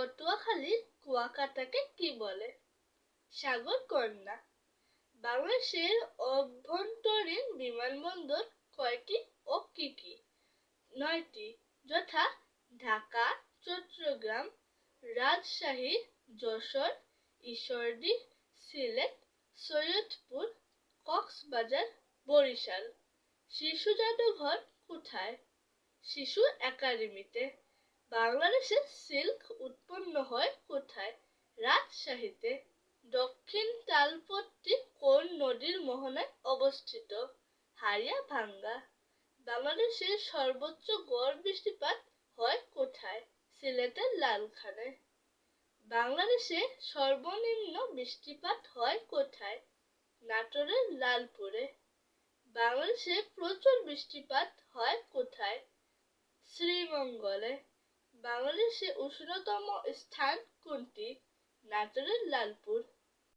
পটুয়াখালীর কুয়াকাটাকে কি বলে? সাগর কন্যা। বাংলাদেশের অভ্যন্তরীণ বিমানবন্দর কয়টি ও কি কি? নয়টি, যথা ঢাকা, চট্টগ্রাম, রাজশাহী, যশোর, ঈশ্বরদী, সিলেট, সৈয়দপুর, কক্সবাজার, বরিশাল। শিশু জাদুঘর কোথায়? শিশু একাডেমিতে। বাংলাদেশে সিল্ক উৎপন্ন হয় কোথায়? রাজশাহীতে। দক্ষিণ তালপট্টি কোন নদীর মোহনায় অবস্থিত? হারিয়াভাঙ্গা। বাংলাদেশের সর্বোচ্চ গড় বৃষ্টিপাত হয় কোথায়? সিলেটের লালখানায় বাংলাদেশে সর্বনিম্ন বৃষ্টিপাত হয় কোথায়? নাটোরের লালপুরে। বাংলাদেশে প্রচুর বৃষ্টিপাত হয় কোথায়? শ্রীমঙ্গলে। বাংলাদেশে উষ্ণতম স্থান কোনটি? নাটোরের লালপুর।